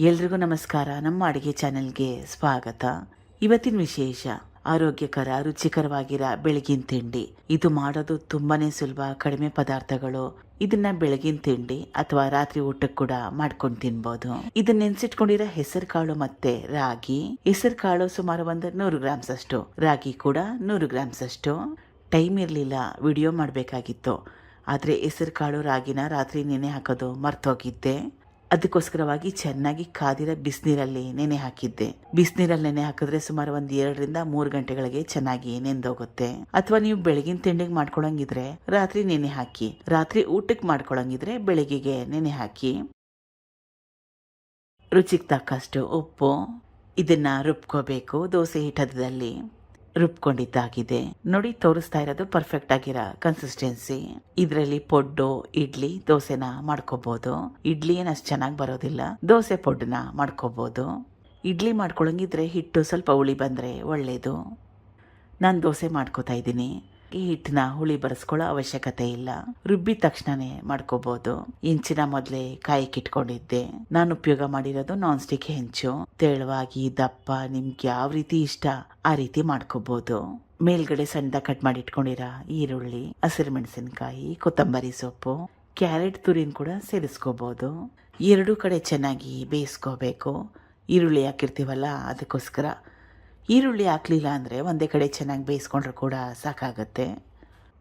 ಎಲ್ರಿಗೂ ನಮಸ್ಕಾರ. ನಮ್ಮ ಅಡುಗೆ ಚಾನೆಲ್ಗೆ ಸ್ವಾಗತ. ಇವತ್ತಿನ ವಿಶೇಷ, ಆರೋಗ್ಯಕರ, ರುಚಿಕರವಾಗಿರೋ ಬೆಳಗಿನ ತಿಂಡಿ. ಇದು ಮಾಡೋದು ತುಂಬಾನೇ ಸುಲಭ, ಕಡಿಮೆ ಪದಾರ್ಥಗಳು. ಇದನ್ನ ಬೆಳಗಿನ ತಿಂಡಿ ಅಥವಾ ರಾತ್ರಿ ಊಟಕ್ಕೆ ಕೂಡ ಮಾಡ್ಕೊಂಡು ತಿನ್ಬೋದು. ಇದನ್ನ ನೆನ್ಸಿಟ್ಕೊಂಡಿರೋ ಹೆಸರು ಕಾಳು ಮತ್ತೆ ರಾಗಿ. ಹೆಸರು ಕಾಳು ಸುಮಾರು ಒಂದು ನೂರು ಗ್ರಾಮ್ಸ್ ಅಷ್ಟು ರಾಗಿ ಕೂಡ ನೂರು ಗ್ರಾಮ್ಸ್ ಅಷ್ಟು ಟೈಮ್ ಇರಲಿಲ್ಲ, ವಿಡಿಯೋ ಮಾಡಬೇಕಾಗಿತ್ತು. ಆದರೆ ಹೆಸರು ಕಾಳು ರಾಗಿನ ರಾತ್ರಿ ನೆನೆ ಹಾಕೋದು ಮರ್ತೋಗಿದ್ದೆ. ಅದಕ್ಕೋಸ್ಕರವಾಗಿ ಚೆನ್ನಾಗಿ ಕಾದಿರೋ ಬಿಸಿನೀರಲ್ಲಿ ನೆನೆ ಹಾಕಿದ್ದೆ. ಬಿಸಿನೀರಲ್ಲಿ ನೆನೆ ಹಾಕಿದ್ರೆ ಸುಮಾರು ಒಂದ್ ಎರಡರಿಂದ ಮೂರು ಗಂಟೆಗಳಿಗೆ ಚೆನ್ನಾಗಿ ನೆಂದೋಗುತ್ತೆ ಅಥವಾ ನೀವು ಬೆಳಗಿನ ತಿಂಡಿಗೆ ಮಾಡ್ಕೊಳಂಗಿದ್ರೆ ರಾತ್ರಿ ನೆನೆ ಹಾಕಿ. ರಾತ್ರಿ ಊಟಕ್ಕೆ ಮಾಡ್ಕೊಳಂಗಿದ್ರೆ ಬೆಳಗ್ಗೆಗೆ ನೆನೆ ಹಾಕಿ. ರುಚಿಗೆ ತಕ್ಕಷ್ಟು ಉಪ್ಪು, ಇದನ್ನ ರುಬ್ಕೋಬೇಕು ದೋಸೆ ಹಿಟ್ಟದಲ್ಲಿ ರುಬ್ಕೊಂಡಿದ್ದಾಗಿದೆ. ನೋಡಿ, ತೋರಿಸ್ತಾ ಇರೋದು ಪರ್ಫೆಕ್ಟ್ ಆಗಿರೋ ಕನ್ಸಿಸ್ಟೆನ್ಸಿ ಇದರಲ್ಲಿ ಪೊಡ್ಡು, ಇಡ್ಲಿ, ದೋಸೆನ ಮಾಡ್ಕೋಬಹುದು ಇಡ್ಲಿ ಏನು ಅಷ್ಟು ಚೆನ್ನಾಗಿ ಬರೋದಿಲ್ಲ. ದೋಸೆ ಪೊಡ್ಡನ್ನ ಮಾಡ್ಕೋಬಹುದು ಇಡ್ಲಿ ಮಾಡ್ಕೊಳಂಗಿದ್ರೆ ಹಿಟ್ಟು ಸ್ವಲ್ಪ ಉಳಿ ಬಂದರೆ ಒಳ್ಳೆಯದು ನಾನು ದೋಸೆ ಮಾಡ್ಕೋತಾ ಇದ್ದೀನಿ. ಈ ಹಿಟ್ಟನ್ನ ಹುಳಿ ಬರೆಸ್ಕೊಳ್ಳೋ ಅವಶ್ಯಕತೆ ಇಲ್ಲ. ರುಬ್ಬಿ ತಕ್ಷಣನೇ ಮಾಡ್ಕೋಬಹುದು ಹೆಂಚಿನ ಮೊದಲೇ ಕಾಯಕ್ಕಿಟ್ಕೊಂಡಿದ್ದೆ ನಾನು ಉಪಯೋಗ ಮಾಡಿರೋದು ನಾನ್ ಸ್ಟಿಕ್ ಹೆಂಚು. ತೆಳುವಾಗಿ, ದಪ್ಪ, ನಿಮ್ಗೆ ಯಾವ ರೀತಿ ಇಷ್ಟ ಆ ರೀತಿ ಮಾಡ್ಕೋಬಹುದು ಮೇಲ್ಗಡೆ ಸಣ್ಣದ ಕಟ್ ಮಾಡಿ ಇಟ್ಕೊಂಡಿರ ಈರುಳ್ಳಿ, ಹಸಿರು ಮೆಣಸಿನಕಾಯಿ, ಕೊತ್ತಂಬರಿ ಸೊಪ್ಪು, ಕ್ಯಾರೆಟ್ ತುರಿನ ಕೂಡ ಸೇರಿಸ್ಕೋಬಹುದು ಎರಡೂ ಕಡೆ ಚೆನ್ನಾಗಿ ಬೇಯಿಸ್ಕೋಬೇಕು. ಈರುಳ್ಳಿ ಹಾಕಿರ್ತೀವಲ್ಲ ಅದಕ್ಕೋಸ್ಕರ ಈರುಳ್ಳಿ ಹಾಕ್ಲಿಲ್ಲ ಅಂದರೆ ಒಂದೇ ಕಡೆ ಚೆನ್ನಾಗಿ ಬೇಯಿಸ್ಕೊಂಡ್ರೆ ಕೂಡ ಸಾಕಾಗತ್ತೆ.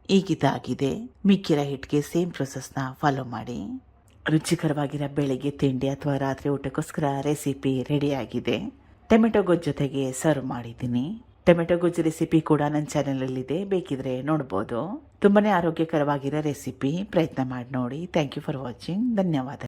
ಈಗಿದಾಗಿದೆ. ಮಿಕ್ಕಿರ ಹಿಟ್ಟಿಗೆ ಸೇಮ್ ಪ್ರೊಸೆಸ್ನ ಫಾಲೋ ಮಾಡಿ. ರುಚಿಕರವಾಗಿರೋ ಬೆಳಿಗ್ಗೆ ತಿಂಡಿ ಅಥವಾ ರಾತ್ರಿ ಊಟಕ್ಕೋಸ್ಕರ ರೆಸಿಪಿ ರೆಡಿಯಾಗಿದೆ ಟೊಮೆಟೊ ಗೊಜ್ಜು ಜೊತೆಗೆ ಸರ್ವ್ ಮಾಡಿದ್ದೀನಿ. ಟೊಮೆಟೊ ಗೊಜ್ಜು ರೆಸಿಪಿ ಕೂಡ ನನ್ನ ಚಾನಲಲ್ಲಿದೆ ಬೇಕಿದ್ರೆ ನೋಡ್ಬೋದು. ತುಂಬಾ ಆರೋಗ್ಯಕರವಾಗಿರೋ ರೆಸಿಪಿ ಪ್ರಯತ್ನ ಮಾಡಿ ನೋಡಿ. ಥ್ಯಾಂಕ್ ಯು ಫಾರ್ ವಾಚಿಂಗ್ ಧನ್ಯವಾದ.